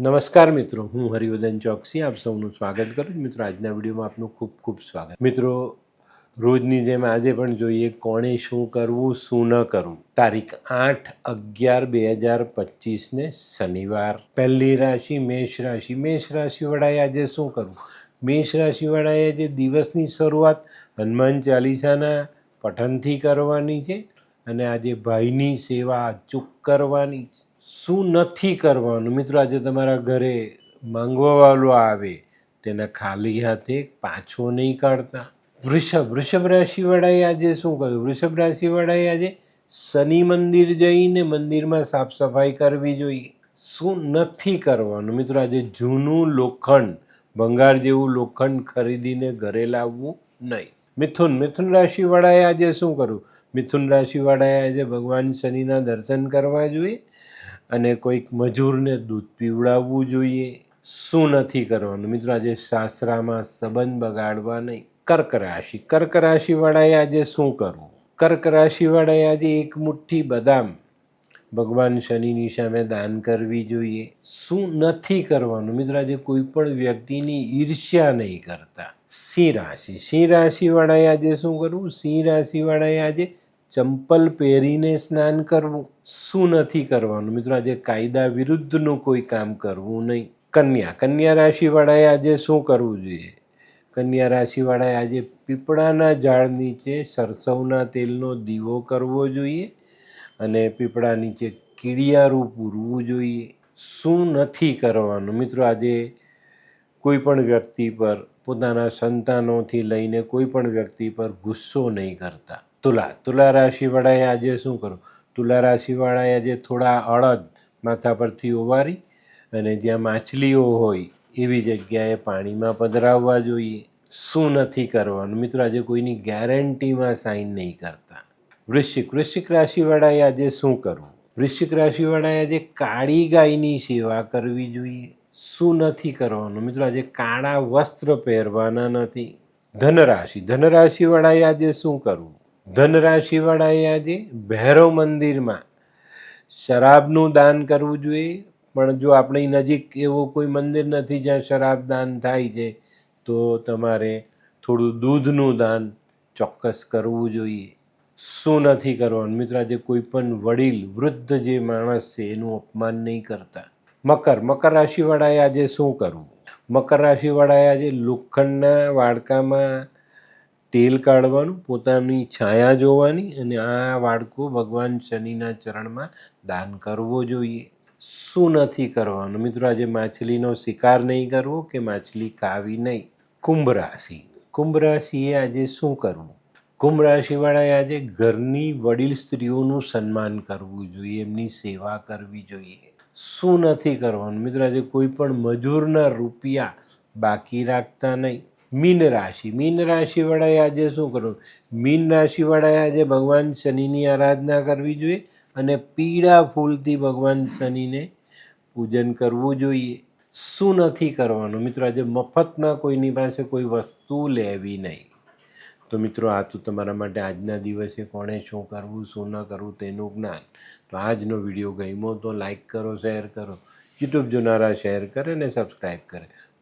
નમસ્કાર મિત્રો, હું હરિવર્ધન ચોકસી, આપ સૌનું સ્વાગત કરું છું. મિત્રો, આજના વિડીયોમાં આપનું ખૂબ ખૂબ સ્વાગત. મિત્રો, રોજની જેમ આજે પણ જોઈએ કોણે શું કરવું, શું ન કરવું. તારીખ આઠ અગિયાર બે હજાર પચીસને શનિવાર. પહેલી રાશિ મેષ રાશિ. મેષ રાશિવાળાએ આજે શું કરવું? મેષ રાશિવાળાએ આજે દિવસની શરૂઆત હનુમાન ચાલીસાના પઠનથી કરવાની છે અને આજે ભાઈની સેવા અચૂક કરવાની છે. શું નથી કરવાનું? મિત્રો, આજે તમારા ઘરે માંગવાવાળો આવે, તેને ખાલી હાથે પાછો નહીં કાઢતા. વૃષભ વૃષભ રાશિવાળાએ આજે શું કર્યું વૃષભ રાશિવાળાએ આજે શનિ મંદિર જઈને મંદિરમાં સાફ સફાઈ કરવી જોઈએ. શું નથી કરવાનું? મિત્રો, આજે જૂનું લોખંડ, ભંગાર જેવું લોખંડ ખરીદીને ઘરે લાવવું નહીં. મિથુન મિથુન રાશિવાળાએ આજે શું કરવું મિથુન રાશિવાળાએ આજે ભગવાન શનિના દર્શન કરવા જોઈએ. અને કોઈક મજૂરને દૂધ પીવડાવવું જોઈએ, શું નથી કરવાનું? મિત્રો, આજે સાસરામાં સંબંધ બગાડવા નહીં કર્ક રાશિ કર્ક રાશિવાળાએ આજે શું કરવું? કર્ક રાશિવાળાએ આજે એક મુઠ્ઠી બદામ ભગવાન શનિની સામે દાન કરવી જોઈએ. શું નથી કરવાનું? મિત્રો, આજે કોઈ પણ વ્યક્તિની ઈર્ષ્યા નહીં કરતા. સિંહ રાશિ. સિંહ રાશિવાળાએ આજે શું કરવું? સિંહ રાશિવાળાએ આજે ચંપલ પહેરીને સ્નાન કરવું, શું નથી કરવાનું? મિત્રો, આજે કાયદા વિરુદ્ધનું કોઈ કામ કરવું નહીં. કન્યા કન્યા રાશિવાળાએ આજે શું કરવું જોઈએ? કન્યા રાશિવાળાએ આજે પીપળાના ઝાડ નીચે સરસવના તેલનો દીવો કરવો જોઈએ અને પીપળા નીચે કીડિયારું પૂરવું જોઈએ. શું નથી કરવાનું? મિત્રો, આજે કોઈ પણ વ્યક્તિ પર, પોતાના સંતાનોથી લઈને કોઈ પણ વ્યક્તિ પર ગુસ્સો નહીં કરતા. તુલા તુલા રાશિવાળાએ આજે શું કરવું તુલા રાશિવાળાએ આજે થોડા અડદ માથા પરથી ઓવારી અને જ્યાં માછલીઓ હોય એવી જગ્યાએ પાણીમાં પધરાવવા જોઈએ. શું નથી કરવાનું? મિત્રો, આજે કોઈની ગેરંટીમાં સાઈન નહીં કરતા. વૃશ્ચિક વૃશ્ચિક રાશિવાળાએ આજે શું કરવું? વૃશ્ચિક રાશિવાળાએ આજે કાળી ગાયની સેવા કરવી જોઈએ. શું નથી કરવાનું? મિત્રો, આજે કાળા વસ્ત્ર પહેરવાના નથી. ધનરાશિ, ધનરાશિવાળાએ આજે શું કરવું? ધનરાશિવાળાએ આજે ભૈરવ મંદિરમાં શરાબનું દાન કરવું જોઈએ. પણ જો આપણી નજીક એવો કોઈ મંદિર નથી જ્યાં શરાબ દાન થાય છે, તો તમારે થોડું દૂધનું દાન ચોક્કસ કરવું જોઈએ. શું નથી કરવાનું? મિત્રો, આજે કોઈ પણ વડીલ, વૃદ્ધ જે માણસ છે, એનું અપમાન નહીં કરતા. મકર મકર રાશિવાળાએ આજે શું કરવું? મકર રાશિવાળાએ આજે લોખંડના વાડકામાં તેલ કાઢવાનું, પોતાની છાયા જોવાની અને આ વાડકો ભગવાન શનિના ચરણમાં દાન કરવો જોઈએ. શું નથી કરવાનું? મિત્રો, આજે માછલીનો શિકાર નહીં કરવો કે માછલી કાવી નહીં? કુંભ રાશિ. કુંભ રાશિએ આજે શું કરવું? કુંભ રાશિવાળાએ આજે ઘરની વડીલ સ્ત્રીઓનું સન્માન કરવું જોઈએ, એમની સેવા કરવી જોઈએ. શું નથી કરવાનું? મિત્રો, આજે કોઈ પણ મજૂરના રૂપિયા બાકી રાખતા નહીં. મીન રાશિ. મીન રાશિવાળાએ આજે શું કરવું? મીન રાશિવાળાએ આજે ભગવાન શનિની આરાધના કરવી જોઈએ અને પીળા ફૂલથી ભગવાન શનિને પૂજન કરવું જોઈએ. શું નથી કરવાનું? મિત્રો, આજે મફતમાં કોઈની પાસે કોઈ વસ્તુ લેવી નહીં. તો મિત્રો, આ તો તમારા માટે આજના દિવસે કોણે શું કરવું, શું ન કરવું તેનું જ્ઞાન. તો આજનો વીડિયો ગમ્યો તો લાઈક કરો, શેર કરો. યુટ્યુબ જોનારા શેર કરે ને સબસ્ક્રાઈબ કરે.